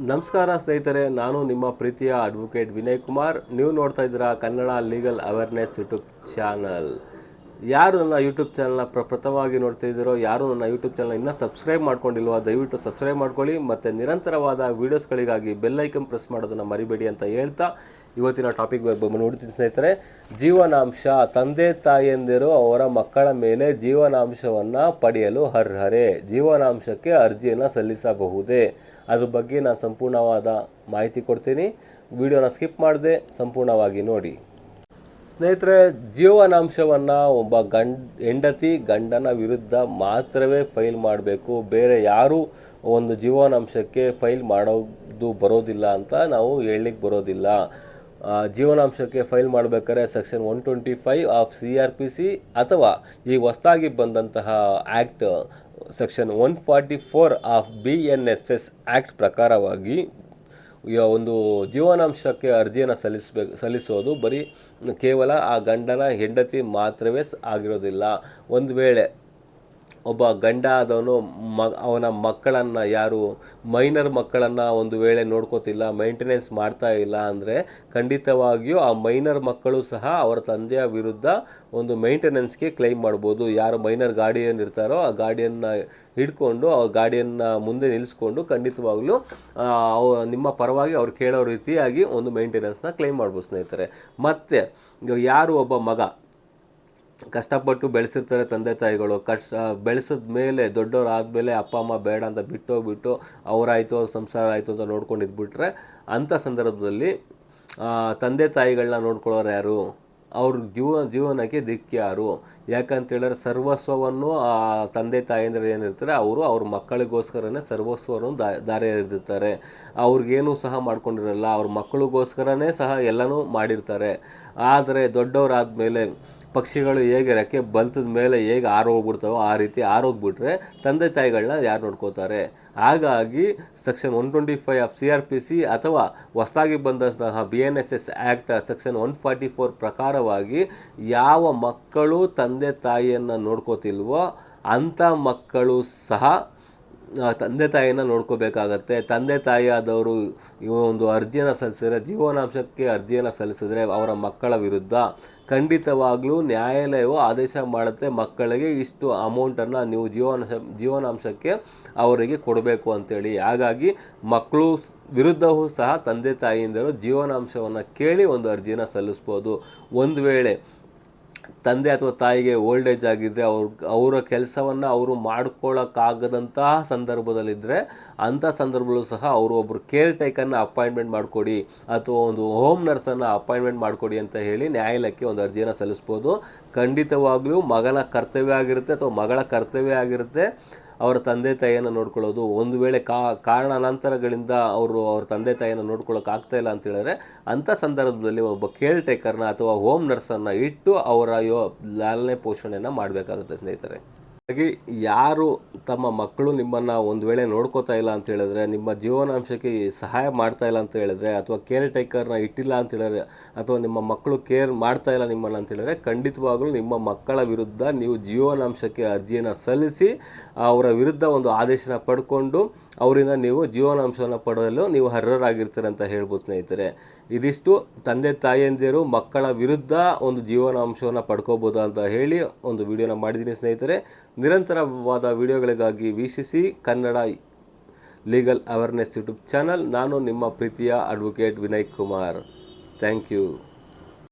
ನಮಸ್ಕಾರ ಸ್ನೇಹಿತರೆ, ನಾನು ನಿಮ್ಮ ಪ್ರೀತಿಯ ಅಡ್ವೊಕೇಟ್ ವಿನಯ್ ಕುಮಾರ್. ನೀವು ನೋಡ್ತಾ ಇದ್ದೀರಾ Kannada legal awareness YouTube channel ಯಾರು ನನ್ನ ಯೂಟ್ಯೂಬ್ ಚಾನಲ್ನ ಪ್ರಪ್ರಥಮವಾಗಿ ನೋಡ್ತಾ ಇದ್ದೀರೋ, ಯಾರು ನನ್ನ ಯೂಟ್ಯೂಬ್ ಚಾನಲ್ ಇನ್ನೂ ಸಬ್ಸ್ಕ್ರೈಬ್ ಮಾಡ್ಕೊಂಡಿಲ್ವೋ, ದಯವಿಟ್ಟು ಸಬ್ಸ್ಕ್ರೈಬ್ ಮಾಡ್ಕೊಳ್ಳಿ. ಮತ್ತು ನಿರಂತರವಾದ ವೀಡಿಯೋಸ್ಗಳಿಗಾಗಿ ಬೆಲ್ ಐಕನ್ ಪ್ರೆಸ್ ಮಾಡೋದನ್ನು ಮರಿಬೇಡಿ ಅಂತ ಹೇಳ್ತಾ ಇವತ್ತಿನ ಟಾಪಿಕ್ ನೋಡ್ತೀನಿ ಸ್ನೇಹಿತರೆ. ಜೀವನಾಂಶ ತಂದೆ ತಾಯಿಯಂದಿರು ಅವರ ಮಕ್ಕಳ ಮೇಲೆ ಜೀವನಾಂಶವನ್ನು ಪಡೆಯಲು ಅರ್ಹರೇ? ಜೀವನಾಂಶಕ್ಕೆ ಅರ್ಜಿಯನ್ನು ಸಲ್ಲಿಸಬಹುದೇ? ಅದ್ರ ಬಗ್ಗೆ ನಾನು ಸಂಪೂರ್ಣವಾದ ಮಾಹಿತಿ ಕೊಡ್ತೀನಿ. ವಿಡಿಯೋನ ಸ್ಕಿಪ್ ಮಾಡದೆ ಸಂಪೂರ್ಣವಾಗಿ ನೋಡಿ. ಸ್ನೇಹಿತರೆ, ಜೀವನಾಂಶವನ್ನು ಒಬ್ಬ ಗಂಡ, ಹೆಂಡತಿ ಗಂಡನ ವಿರುದ್ಧ ಮಾತ್ರವೇ ಫೈಲ್ ಮಾಡಬೇಕು. ಬೇರೆ ಯಾರೂ ಒಂದು ಜೀವನಾಂಶಕ್ಕೆ ಫೈಲ್ ಮಾಡೋದು ಬರೋದಿಲ್ಲ ಅಂತ ನಾವು ಹೇಳಲಿಕ್ಕೆ ಬರೋದಿಲ್ಲ. ಜೀವನಾಂಶಕ್ಕೆ ಫೈಲ್ ಮಾಡಬೇಕಾದ್ರೆ section one twenty five of C R P C ಅಥವಾ ಈ ಹೊಸದಾಗಿ ಬಂದಂತಹ act section one forty four of B N S S act ಪ್ರಕಾರವಾಗಿ ಒಂದು ಜೀವನಾಂಶಕ್ಕೆ ಅರ್ಜಿಯನ್ನು ಸಲ್ಲಿಸಬೇಕು ಸಲ್ಲಿಸೋದು ಬರೀ ಕೇವಲ ಆ ಗಂಡನ ಹೆಂಡತಿ ಮಾತ್ರವೇ ಆಗಿರೋದಿಲ್ಲ. ಒಂದು ವೇಳೆ ಒಬ್ಬ ಗಂಡ ಆದವನು ಮ, ಅವನ ಮಕ್ಕಳನ್ನು ಯಾರು ಮೈನರ್ ಮಕ್ಕಳನ್ನು ಒಂದು ವೇಳೆ ನೋಡ್ಕೋತಿಲ್ಲ ಮೈಂಟೆನೆನ್ಸ್ ಮಾಡ್ತಾ ಇಲ್ಲ ಅಂದರೆ ಖಂಡಿತವಾಗಿಯೂ ಆ ಮೈನರ್ ಮಕ್ಕಳು ಸಹ ಅವರ ತಂದೆಯ ವಿರುದ್ಧ ಒಂದು ಮೈಂಟೆನೆನ್ಸ್ಗೆ ಕ್ಲೈಮ್ ಮಾಡ್ಬೋದು. ಯಾರು ಮೈನರ್ ಗಾಡಿಯನ್ನು ಇರ್ತಾರೋ ಆ ಗಾರ್ಡಿಯನ್ನ ಹಿಡ್ಕೊಂಡು, ಆ ಗಾಡಿಯನ್ನು ಮುಂದೆ ನಿಲ್ಲಿಸ್ಕೊಂಡು ಖಂಡಿತವಾಗ್ಲೂ ಅವ- ನಿಮ್ಮ ಪರವಾಗಿ ಅವ್ರು ಕೇಳೋ ರೀತಿಯಾಗಿ ಒಂದು ಮೈಂಟೆನೆನ್ಸ್ನ ಕ್ಲೈಮ್ ಮಾಡ್ಬೋದು ಸ್ನೇಹಿತರೆ. ಮತ್ತು ಯಾರು ಒಬ್ಬ ಮಗ ಕಷ್ಟಪಟ್ಟು ಬೆಳೆಸಿರ್ತಾರೆ ತಂದೆ ತಾಯಿಗಳು. ಕಷ್ಟ, ಬೆಳೆಸಿದ ಮೇಲೆ ದೊಡ್ಡವ್ರು ಆದಮೇಲೆ ಅಪ್ಪ, ಅಮ್ಮ ಬೇಡ ಅಂತ ಬಿಟ್ಟೋಗ್ಬಿಟ್ಟು ಅವರಾಯಿತು, ಅವ್ರ ಸಂಸಾರ ಆಯಿತು ಅಂತ ನೋಡ್ಕೊಂಡು ಇದ್ಬಿಟ್ರೆ ಅಂಥ ಸಂದರ್ಭದಲ್ಲಿ ತಂದೆ ತಾಯಿಗಳನ್ನ ನೋಡ್ಕೊಳ್ಳೋರು ಯಾರು? ಅವ್ರ ಜೀವ ಜೀವನಕ್ಕೆ ದಿಕ್ಕು ಯಾರು? ಯಾಕಂತ ಹೇಳಿದ್ರೆ ಸರ್ವಸ್ವವನ್ನು ಆ ತಂದೆ ತಾಯಂದ್ರೆ ಏನಿರ್ತಾರೆ, ಅವರು ಅವ್ರ ಮಕ್ಕಳಿಗೋಸ್ಕರನೇ ಸರ್ವಸ್ವವನ್ನು ದಾರಿ ಎರೆದಿರ್ತಾರೆ. ಅವ್ರಿಗೇನು ಸಹ ಮಾಡ್ಕೊಂಡಿರಲ್ಲ, ಅವ್ರ ಮಕ್ಕಳಿಗೋಸ್ಕರನೇ ಸಹ ಎಲ್ಲನೂ ಮಾಡಿರ್ತಾರೆ. ಆದರೆ ದೊಡ್ಡವರಾದ್ಮೇಲೆ ಪಕ್ಷಿಗಳು ಹೇಗೆ ರೆಕ್ಕೆ ಬಲ್ತದ ಮೇಲೆ ಹೇಗೆ ಆರೋಗ್ಬಿಡ್ತಾವೋ ಆ ರೀತಿ ಆರೋಗ್ಬಿಟ್ರೆ ತಂದೆ ತಾಯಿಗಳನ್ನ ಯಾರು ನೋಡ್ಕೋತಾರೆ? ಹಾಗಾಗಿ section one twenty five of C R P C ಅಥವಾ ಹೊಸದಾಗಿ ಬಂದಂತಹ B N S S act section one forty four ಪ್ರಕಾರವಾಗಿ ಯಾವ ಮಕ್ಕಳು ತಂದೆ ತಾಯಿಯನ್ನು ನೋಡ್ಕೋತಿಲ್ವೋ ಅಂಥ ಮಕ್ಕಳು ಸಹ ತಂದೆ ತಾಯಿನ ನೋಡ್ಕೋಬೇಕಾಗತ್ತೆ. ತಂದೆ ತಾಯಿ ಆದವರು ಈ ಒಂದು ಅರ್ಜಿಯನ್ನು ಸಲ್ಲಿಸಿದ್ರೆ, ಜೀವನಾಂಶಕ್ಕೆ ಅರ್ಜಿಯನ್ನು ಸಲ್ಲಿಸಿದ್ರೆ ಅವರ ಮಕ್ಕಳ ವಿರುದ್ಧ ಖಂಡಿತವಾಗಲೂ ನ್ಯಾಯಾಲಯವು ಆದೇಶ ಮಾಡುತ್ತೆ. ಮಕ್ಕಳಿಗೆ ಇಷ್ಟು ಅಮೌಂಟನ್ನು ನೀವು ಜೀವನ ಜೀವನಾಂಶಕ್ಕೆ ಅವರಿಗೆ ಕೊಡಬೇಕು ಅಂತೇಳಿ. ಹಾಗಾಗಿ ಮಕ್ಕಳು ವಿರುದ್ಧವೂ ಸಹ ತಂದೆ ತಾಯಿಯಿಂದಲೂ ಜೀವನಾಂಶವನ್ನು ಕೇಳಿ ಒಂದು ಅರ್ಜಿಯನ್ನು ಸಲ್ಲಿಸ್ಬೋದು. ಒಂದು ವೇಳೆ ತಂದೆ ಅಥವಾ ತಾಯಿಗೆ ಓಲ್ಡ್ ಏಜ್ ಆಗಿದ್ದರೆ ಅವ್ರ, ಅವರ ಕೆಲಸವನ್ನು ಅವರು ಮಾಡ್ಕೊಳ್ಳೋಕ್ಕಾಗದಂತಹ ಸಂದರ್ಭದಲ್ಲಿದ್ದರೆ ಅಂಥ ಸಂದರ್ಭದಲ್ಲೂ ಸಹ ಅವರು ಒಬ್ಬರು ಕೇರ್ ಟೇಕರ್ನ ಅಪಾಯಿಂಟ್ಮೆಂಟ್ ಮಾಡಿಕೊಡಿ ಅಥವಾ ಒಂದು ಹೋಮ್ ನರ್ಸನ್ನು ಅಪಾಯಿಂಟ್ಮೆಂಟ್ ಮಾಡಿಕೊಡಿ ಅಂತ ಹೇಳಿ ನ್ಯಾಯಾಲಯಕ್ಕೆ ಒಂದು ಅರ್ಜಿಯನ್ನು ಸಲ್ಲಿಸ್ಬೋದು. ಖಂಡಿತವಾಗಲೂ ಮಗನ ಕರ್ತವ್ಯ ಆಗಿರುತ್ತೆ ಅಥವಾ ಮಗಳ ಕರ್ತವ್ಯ ಆಗಿರುತ್ತೆ. ಅವರ ತಂದೆ ತಾಯಿಯನ್ನು ನೋಡ್ಕೊಳ್ಳೋದು. ಒಂದು ವೇಳೆ ಕಾ, ಕಾರಣಾನಂತರಗಳಿಂದ ಅವರು ಅವ್ರ ತಂದೆ ತಾಯಿಯನ್ನು ನೋಡ್ಕೊಳ್ಳೋಕೆ ಆಗ್ತಾ ಇಲ್ಲ ಅಂತ ಹೇಳಿದ್ರೆ, ಅಂಥ ಸಂದರ್ಭದಲ್ಲಿ ಒಬ್ಬ ಕೇರ್ ಟೇಕರ್ನ ಅಥವಾ ಹೋಮ್ ನರ್ಸನ್ನು ಇಟ್ಟು ಅವರ ಯೋ, ಲಾಲನೆ ಪೋಷಣೆಯನ್ನು ಮಾಡಬೇಕಾಗುತ್ತೆ ಸ್ನೇಹಿತರೆ. ಹಾಗಾಗಿ ಯಾರು ತಮ್ಮ ಮಕ್ಕಳು ನಿಮ್ಮನ್ನು ಒಂದು ವೇಳೆ ನೋಡ್ಕೋತಾ ಇಲ್ಲ ಅಂತ ಹೇಳಿದ್ರೆ, ನಿಮ್ಮ ಜೀವನಾಂಶಕ್ಕೆ ಸಹಾಯ ಮಾಡ್ತಾ ಇಲ್ಲ ಅಂತ ಹೇಳಿದ್ರೆ, ಅಥವಾ ಕೇರ್ ಟೇಕರ್ನ ಇಟ್ಟಿಲ್ಲ ಅಂತ ಹೇಳಿದ್ರೆ, ಅಥವಾ ನಿಮ್ಮ ಮಕ್ಕಳು ಕೇರ್ ಮಾಡ್ತಾ ಇಲ್ಲ ನಿಮ್ಮನ್ನು ಅಂತ ಹೇಳಿದ್ರೆ, ಖಂಡಿತವಾಗಲೂ ನಿಮ್ಮ ಮಕ್ಕಳ ವಿರುದ್ಧ ನೀವು ಜೀವನಾಂಶಕ್ಕೆ ಅರ್ಜಿಯನ್ನು ಸಲ್ಲಿಸಿ, ಅವರ ವಿರುದ್ಧ ಒಂದು ಆದೇಶನ ಪಡ್ಕೊಂಡು ಅವರಿಂದ ನೀವು ಜೀವನಾಂಶವನ್ನು ಪಡೆಯಲು ನೀವು ಅರ್ಹರಾಗಿರ್ತೀರ ಅಂತ ಹೇಳ್ಬೋದು ಸ್ನೇಹಿತರೆ. ಇದಿಷ್ಟು ತಂದೆ ತಾಯಿಯಂದಿರು ಮಕ್ಕಳ ವಿರುದ್ಧ ಒಂದು ಜೀವನಾಂಶವನ್ನು ಪಡ್ಕೋಬೋದು ಅಂತ ಹೇಳಿ ಒಂದು ವಿಡಿಯೋನ ಮಾಡಿದ್ದೀನಿ ಸ್ನೇಹಿತರೆ. ನಿರಂತರವಾದ ವಿಡಿಯೋಗಳಿಗಾಗಿ ವೀಕ್ಷಿಸಿ Kannada legal awareness YouTube channel. ನಾನು ನಿಮ್ಮ ಪ್ರೀತಿಯ advocate Vinay Kumar. Thank you.